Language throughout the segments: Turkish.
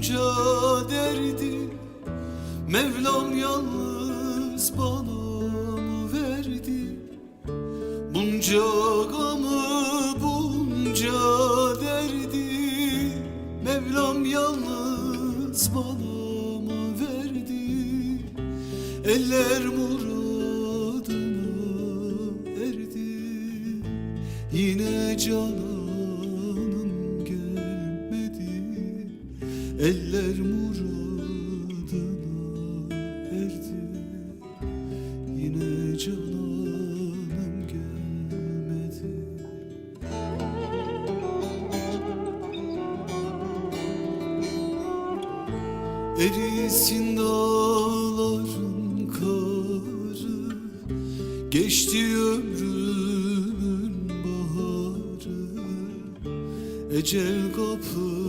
Bunca derdi Mevlam yalnız bana mı verdi? Bunca gamı bunca derdi Mevlam yalnız bana mı verdi? Eller muradına erdi Yine cananım Eller muradına erdi. Yine cananım gelmedi. Erisin dağların karı. Geçti ömrümün baharı. Ecel kapımı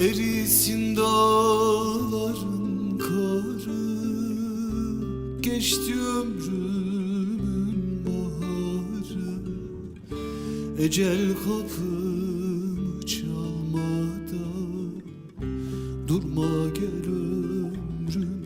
Erisin dağların karı Geçti ömrümün baharı. Ecel kapımı çalmadan Durma gel ömrümün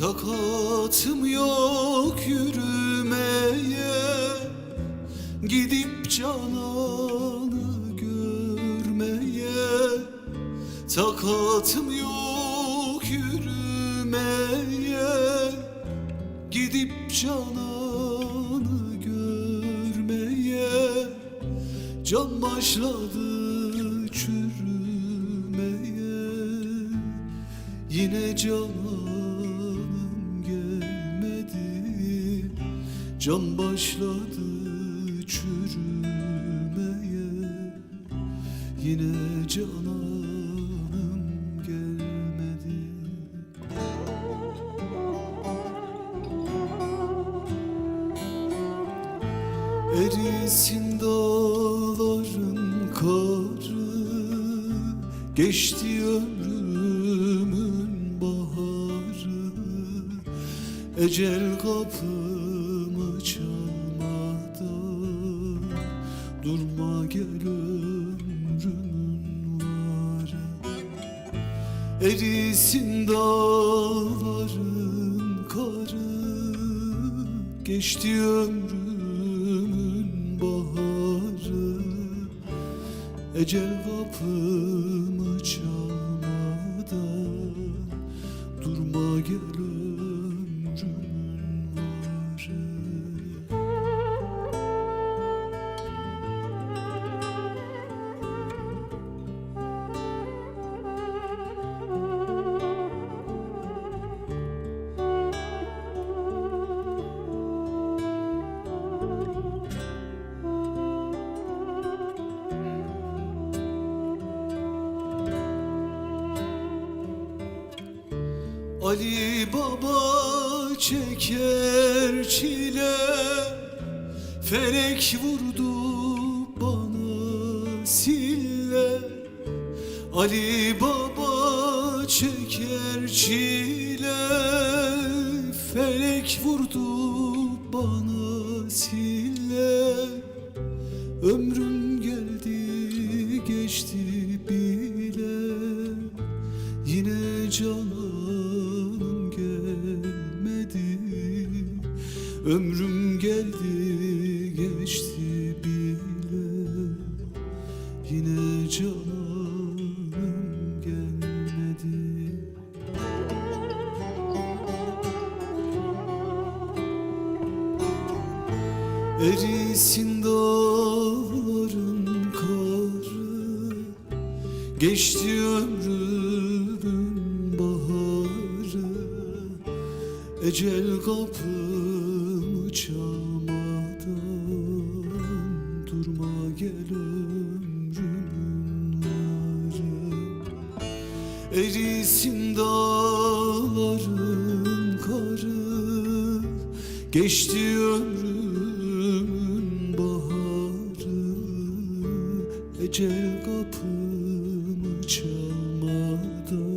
Takatım yok yürümeye Gidip cananı görmeye. Takatım yok yürümeye Gidip cananı görmeye. Can başladı çürümeye. Yine cananım Can başladı çürümeye. Yine cananım gelmedi. Erisin dağların karı. Geçti ömrümün baharı. Ecel kapımı gel ömrümün varı Erisin dağların karı Geçti ömrümün baharı. Ecel kapımı Ali Baba çeker çile Felek vurdu bana sille. Ali Baba çeker çile Felek vurdu bana sille. Ömrüm geldi geçti Ömrüm geldi geçti bile. Yine canım gelmedi. Erisin dağların karı. Geçti ömrümün baharı. Ecel kapımı Erisin dağların karı Geçti ömrümün baharı. Ecel kapımı çalmadan